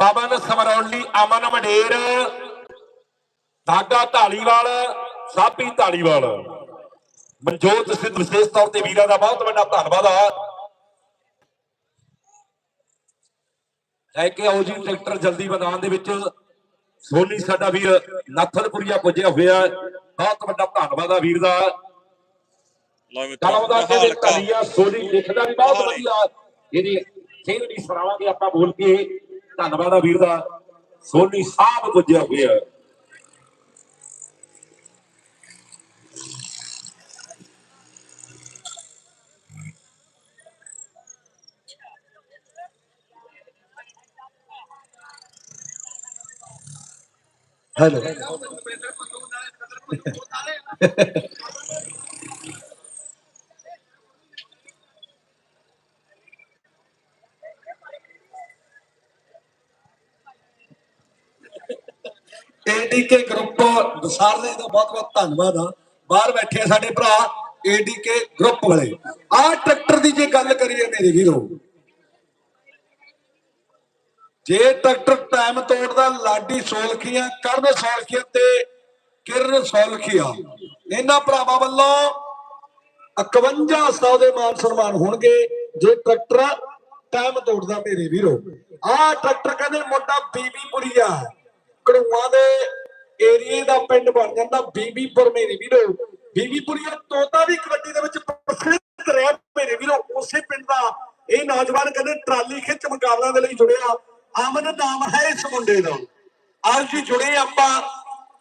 ਪਵਨ ਸਮਰੌਲੀ ਅਮਨ ਮੰਡੇਰ ਦਾਗਾ ਢਾਲੀਵਾਲ ਸਾਪੀ ਢਾਲੀਵਾਲ। ਮਨਜੋਤ ਸਿੰਘ ਵਿਸ਼ੇਸ਼ ਤੌਰ ਤੇ ਵੀਰਾਂ ਦਾ ਬਹੁਤ ਵੱਡਾ ਧੰਨਵਾਦ ਆ। ਲੈ ਕੇ ਆਓ ਜੀ ਟਰੈਕਟਰ ਜਲਦੀ ਮੈਦਾਨ ਦੇ ਵਿੱਚ। ਸੋਨੀ ਸਾਡਾ ਵੀਰ ਨਾਥਨਪੁਰੀਆ ਪੁੱਜਿਆ ਹੋਇਆ। ਬਹੁਤ ਵੱਡਾ ਧੰਨਵਾਦ ਆ ਵੀਰ ਦਾ। ਲਓ ਮਿੱਤਰੋ ਕਲਮ ਦਾ ਕਲੀਆ ਸੋਨੀ ਦੇਖਦਾ ਵੀ ਬਹੁਤ ਵਧੀਆ। ਇਹਦੀ ਸਿੰਘ ਦੀ ਸਰਾਵਾਂਗੇ ਆਪਾਂ ਬੋਲ ਕੇ ਧੰਨਵਾਦ ਆ ਵੀਰ ਦਾ। ਸੋਨੀ ਸਾਹਿਬ ਪੁੱਜਿਆ ਹੋਇਆ। ਹੈ। ਹੈਲੋ ਏਡੀਕੇ ਗਰੁੱਪ ਦਸਾਰ ਦੇ ਦਾ ਬਹੁਤ ਬਹੁਤ ਧੰਨਵਾਦ ਆ। ਬਾਹਰ ਬੈਠੇ ਸਾਡੇ ਭਰਾ ਏਡੀਕੇ ਗਰੁੱਪ ਵਾਲੇ। ਆਹ ਟਰੈਕਟਰ ਦੀ ਜੇ ਗੱਲ ਕਰੀਏ ਮੇਰੇ ਵੀਰੋ, ਜੇ ਟਰੈਕਟਰ ਟਾਈਮ ਤੋੜਦਾ, ਲਾਡੀ ਸੋਲਖੀਆਂ, ਕਰਨ ਸੋਲਖੀਆਂ ਤੇ ਕਿਰਨ ਸੋਲਖੀਆਂ। ਇਹਨਾਂ ਭਰਾਵਾਂ ਵੱਲੋਂ 5100 ਦੇ ਮਾਨ ਸਨਮਾਨ ਹੋਣਗੇ, ਜੇ ਟਰੈਕਟਰ ਟਾਈਮ ਤੋੜਦਾ ਮੇਰੇ ਵੀਰੋ। ਆਹ ਟਰੈਕਟਰ ਕਹਿੰਦੇ ਮੁੰਡਾ ਬੀਬੀਪੁਰੀਆ ਕੜੂਆਂ ਦੇ ਏਰੀਏ ਦਾ ਪਿੰਡ ਬਣ ਜਾਂਦਾ ਬੀਬੀਪੁਰ ਮੇਰੇ ਵੀਰੋ। ਬੀਬੀਪੁਰੀਆ ਤੋਤਾ ਵੀ ਕਬੱਡੀ ਦੇ ਵਿੱਚ ਪ੍ਰਸਿੱਧ ਰਿਹਾ ਮੇਰੇ ਵੀਰੋ। ਉਸੇ ਪਿੰਡ ਦਾ ਇਹ ਨੌਜਵਾਨ ਕਹਿੰਦੇ ਟਰਾਲੀ ਖਿੱਚ ਮੁਕਾਬਲਿਆਂ ਦੇ ਲਈ ਜੁੜਿਆ। ਅਮਨ ਨਾਮ ਹੈ ਇਸ ਮੁੰਡੇ ਦਾ। ਅੱਜ ਹੀ ਜੁੜੇ ਆਪਾਂ,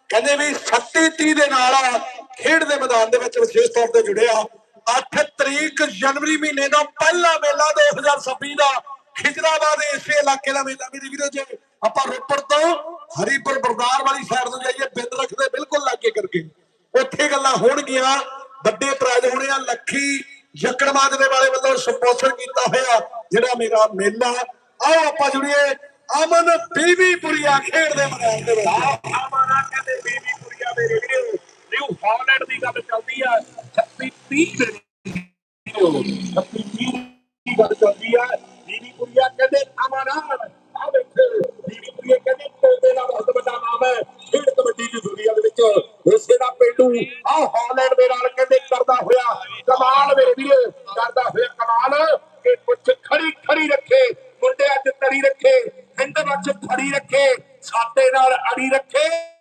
ਕਹਿੰਦੇ ਵੀ 37 30 ਦੇ ਨਾਲ ਖੇਡ ਦੇ ਮੈਦਾਨ ਦੇ ਵਿੱਚ ਵਿਸ਼ੇਸ਼ ਤੌਰ ਤੇ ਜੁੜਿਆ। 8 ਤਰੀਕ ਜਨਵਰੀ ਮਹੀਨੇ ਦਾ ਪਹਿਲਾ ਮੇਲਾ 2026 ਦਾ ਖਿਜਰਾਬਾਦ ਇਸੇ ਇਲਾਕੇ ਦਾ ਮੇਲਾ। ਮੇਰੇ ਵੀਰੋ ਜੇ ਆਪਾਂ ਰੋਪੜ ਤੋਂ ਹਰੀਪੁਰ ਬਰਦਾਰ ਵਾਲੀ ਸਾਈਡ ਤੋਂ ਜਾਈਏ, ਬਿੰਦ ਰੱਖਦੇ ਬਿਲਕੁਲ ਲਾਗੇ ਕਰਕੇ। ਉੱਥੇ ਗੱਲਾਂ ਹੋਣਗੀਆਂ। ਵੱਡੇ ਪ੍ਰਾਈਜ਼ ਹੋਣੇ ਆ, ਲੱਖੀ ਜਕੜਮਾਦ ਦੇ ਵਾਲੇ ਵੱਲੋਂ ਸਪਾਂਸਰ ਕੀਤਾ ਹੋਇਆ ਜਿਹੜਾ ਮੇਰਾ ਮੇਲਾ ਆਓ ਆਪਾਂ ਜੁੜੀਏ ਅਮਨ ਬੀਬੀਪੁਰੀਆ ਖੇਡ ਦੇ ਮੈਦਾਨ ਦੇ ਵਿੱਚ। ਆਮਾਨਾ ਕਹਿੰਦੇ ਬੀਬੀ ਪੁਰੀਆ ਮੇਰੇ ਵੀਰੋ। ਨਿਊ ਹਾਲੈਂਡ ਦੀ ਗੱਲ ਚੱਲਦੀ ਆ। 36 30 ਦੇ ਵੀਰੋ 36 30 ਦੀ ਗੱਲ ਚੱਲਦੀ ਆ ਬੀਬੀ ਪੁਰੀਆ ਕਹਿੰਦੇ ਆਮਾਨਾ ਆ ਵੇਖੋ ਬੀਬੀ ਪੁਰੀਆ ਕਹਿੰਦੇ ਤੋਦੇ ਦਾ ਬਹੁਤ ਵੱਡਾ ਨਾਮ ਹੈ ਖੇਡ ਕਬੱਡੀ ਦੀ ਦੁਨੀਆ ਦੇ ਵਿੱਚ ਇਸੇ ਦਾ ਆ ਹਾਲੈਂਡ ਦੇ ਨਾਲ ਕਹਿੰਦੇ ਕਰਦਾ ਹੋਇਆ ਕਮਾਲ ਮੇਰੇ ਵੀਰੋ, ਕਰਦਾ ਹੋਇਆ ਕਮਾਲ ਕਿ ਪੁੱਛ ਖੜੀ ਖੜੀ ਰੱਖੇ, ਮੁੰਡੇ ਅੱਜ ਤਰੀ ਰੱਖੇ ਹਿੰਦ ਵਿੱਚ ਖੜੀ ਰੱਖੇ, ਸਾਡੇ ਨਾਲ ਅੜੀ ਰੱਖੇ।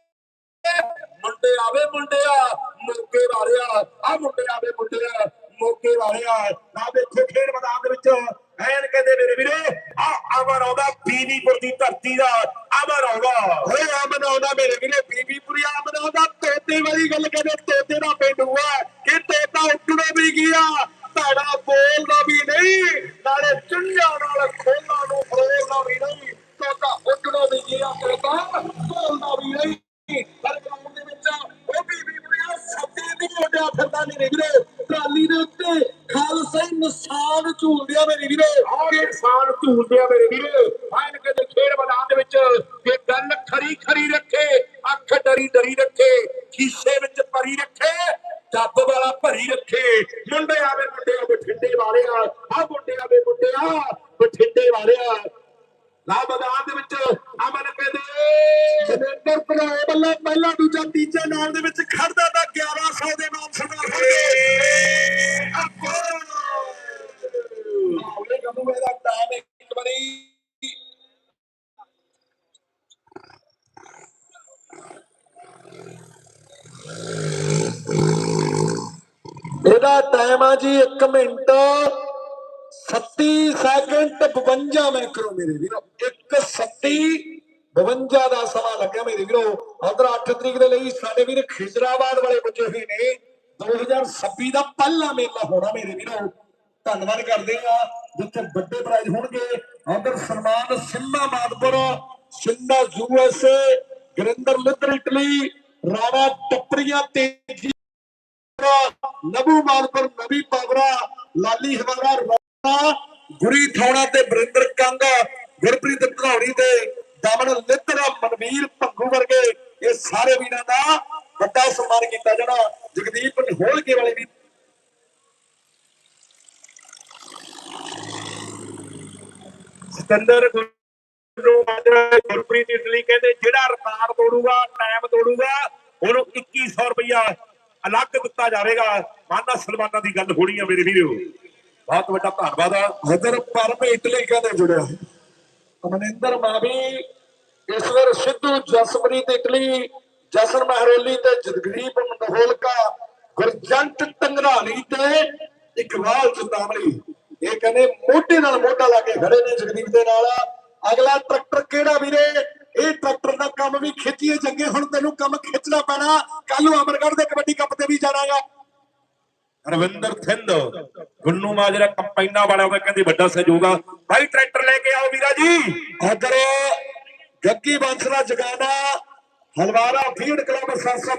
ਮੁੰਡੇ ਆਵੇ ਮੁੰਡਿਆ ਮੋਕੇ ਵਾਲਿਆ। ਆ ਮੁੰਡੇ ਆਵੇ ਮੁੰਡਿਆ ਮੋਕੇ ਵਾਲਿਆ। ਆ ਵੇਖੋ ਖੇਡ ਮੈਦਾਨ ਦੇ ਵਿੱਚ ਐਨ ਕਹਿੰਦੇ ਮੇਰੇ ਵੀਰੇ, ਆ ਅਮਰ ਆਉਂਦਾ ਬੀਬੀਪੁਰ ਦੀ ਧਰਤੀ ਦਾ ਅਮਰ ਆਉਂਦਾ। ਓਏ ਅਮਨ ਆਉਂਦਾ ਮੇਰੇ ਵੀਰੇ ਬੀਬੀਪੁਰੀਆ ਅਮਨ ਆਉਂਦਾ। ਤੋਤੇ ਵਾਲੀ ਗੱਲ ਕਹਿੰਦੇ, ਤੋਤੇ ਦਾ ਪਿੰਡ ਆ ਕਿ ਤੋਤਾ ਉੱਡਣਾ ਵੀ ਗਿਆ ਵੀਰੇ ਆਹ ਇਨਸਾਨ ਝੂਲਦੇ ਆ ਮੇਰੇ ਵੀਰੇ। ਐਨ ਕਹਿੰਦੇ ਖੇਡ ਮੈਦਾਨ ਦੇ ਵਿੱਚ ਇਹ ਗੱਲ ਖਰੀ ਖਰੀ ਰੱਖੇ, ਅੱਖ ਡਰੀ ਡਰੀ ਰੱਖੇ, ਖੀਸੇ ਵਿੱਚ ਪਰੀ ਰੱਖੇ ਡੱਬ ਵਾਲਾ ਭਰੀ ਰੱਖੇ। ਮੁੰਡੇ ਆਵੇ ਮੁੰਡੇ ਆ ਬਠਿੰਡੇ ਵਾਲਿਆ ਆ। ਮੁੰਡੇ ਆਵੇ ਮੁੰਡਿਆ ਬਠਿੰਡੇ ਵਾਲਿਆ ਲਾ ਮੈਦਾਨ ਦੇ ਵਿੱਚ ਅਮਨ ਕਹਿੰਦੇ ਜਨੇਂਦਰ ਭਰਾਏ ਵੱਲੋਂ ਪਹਿਲਾ ਦੂਜਾ ਤੀਜਾ ਨਾਲ ਦੇ ਵਿੱਚ ਖੜਦਾ ਤਾਂ 1100 ਦੇ ਨਾਲ ਸਰਦਾਰ ਆਉਲੇ ਕਦੋਂ ਇਹਦਾ ਟਾਈਮ ਇੱਕ ਵਾਰੀ ਇਹਦਾ ਟਾਈਮ ਆ ਜੀ 1 ਮਿੰਟ। 37 ਸੈਕਿੰਡ 52 ਮਾਈਕਰੋ ਮੇਰੇ ਵੀਰੋ। 1:30 52 ਦਾ ਸਮਾਂ ਲੱਗਿਆ ਮੇਰੇ ਵੀਰੋ। ਉਧਰ 8 ਤਰੀਕ ਦੇ ਲਈ ਸਾਡੇ ਵੀਰ ਖਿਜਰਾਬਾਦ ਵਾਲੇ ਪੁੱਜੇ ਹੋਏ ਨੇ। 2026 ਦਾ ਪਹਿਲਾ ਮੇਲਾ ਹੋਣਾ ਮੇਰੇ ਵੀਰੋ। ਧੰਨਵਾਦ ਕਰਦੇ ਆ ਜਿੱਥੇ ਵੱਡੇ ਪ੍ਰਾਈਜ਼ ਹੋਣਗੇ। ਉਧਰ ਸਨਮਾਨ ਸਿੰਮਾ ਮਾਦਪੁਰ ਸਿੰਦਾ ਯੂਐਸਏ ਗੁਰਿੰਦਰ ਲੁੱਧਰ ਇਟਲੀ, ਰਾਣਾ ਟੱਪਰੀਆਂ ਤੇਜੀ ਨਬੂ ਮਾਲਪੁਰ ਨਬੀ ਪਾਵਰਾ, ਲਾਲੀ ਹਵਾਰਾ ਰੋਣਾ ਗੁਰੀ ਥੌਣਾ ਤੇ ਬਰਿੰਦਰ ਕੰਗ, ਗੁਰਪ੍ਰੀਤ ਧਨੌੜੀ ਤੇ ਦਮਨ ਲਿੱਤਰਾ ਮਨਵੀਰ ਭੰਗੂ ਵਰਗੇ ਇਹ ਸਾਰੇ ਵੀਰਾਂ ਦਾ ਵੱਡਾ ਸਨਮਾਨ ਕੀਤਾ ਜਾਣਾ। ਜਗਦੀਪ ਹੋਲਕੇ ਵਾਲੇ ਵੀ ਸਿਕੰਦਰ ਗੁਰਪ੍ਰੀਤ ਇਟਲੀ ਕਹਿੰਦੇ, ਜਿਹੜਾ ਰਿਕਾਰਡ ਤੋੜੂਗਾ ਟਾਈਮ ਤੋੜੂਗਾ, ਉਹਨੂੰ 2100 ਰੁਪਇਆ ਅਲੱਗ ਦਿੱਤਾ ਜਾਵੇਗਾ। ਮਾਨਾ ਸਲਮਾਨਾਂ ਦੀ ਗੱਲ ਹੋਣੀ ਆ ਮੇਰੇ ਵੀਰੋ। ਬਹੁਤ ਵੱਡਾ ਧੰਨਵਾਦ ਆ। ਇਧਰ ਪਰਮ ਇਟਲੀ ਕਹਿੰਦੇ ਜੁੜਿਆ ਮਨਿੰਦਰ ਮਾਵੀ ਈਸ਼ਵਰ ਸਿੱਧੂ ਜਸਪ੍ਰੀਤ ਇਟਲੀ, ਜਸਨ ਮਹਿਰੋਲੀ ਤੇ ਜਗਦੀਪ ਮਨਹੋਲਕਾ, ਗੁਰਜੰਟ ਟੰਗਰਾਲੀ ਤੇ ਇਕਬਾਲ ਚੰਦਾਮਲੀ ਇਹ ਕਹਿੰਦੇ ਮੋਢੇ ਨਾਲ ਮੋਢਾ ਲਾ ਕੇ ਖੜੇ ਨੇ ਜਗਦੀਪ ਦੇ ਨਾਲ। ਅਗਲਾ ਟਰੈਕਟਰ ਕਿਹੜਾ ਵੀਰੇ? ਕੰਮ ਵੀ ਖਿੱਚੀਏ ਜੱਗੇ ਹੁਣ ਤੈਨੂੰ ਕੰਮ ਖਿੱਚਣਾ ਪੈਣਾ। ਕੱਲ ਨੂੰ ਅਮਰਗੜ੍ਹ ਦੇ ਕਬੱਡੀ ਕੱਪ ਤੇ ਵੀ ਜਾਣਾਗਾ। ਰਵਿੰਦਰ ਥਿੰਦ, ਗੁੰਨੂ ਮਾਜਰਾ ਕੰਪਾਈਨਾਂ ਵਾਲਾ ਦਾ ਕਹਿੰਦੀ ਵੱਡਾ ਸਹਿਯੋਗ ਆ। ਭਾਈ ਟਰੈਕਟਰ ਲੈ ਕੇ ਆਓ ਵੀਰਾ ਜੀ। ਉਧਰ ਗੱਗੀ ਬੰਸਰਾ ਜਗਾਨਾ, ਹਲਵਾਰਾ ਫੀਡ ਕਲੱਬ 700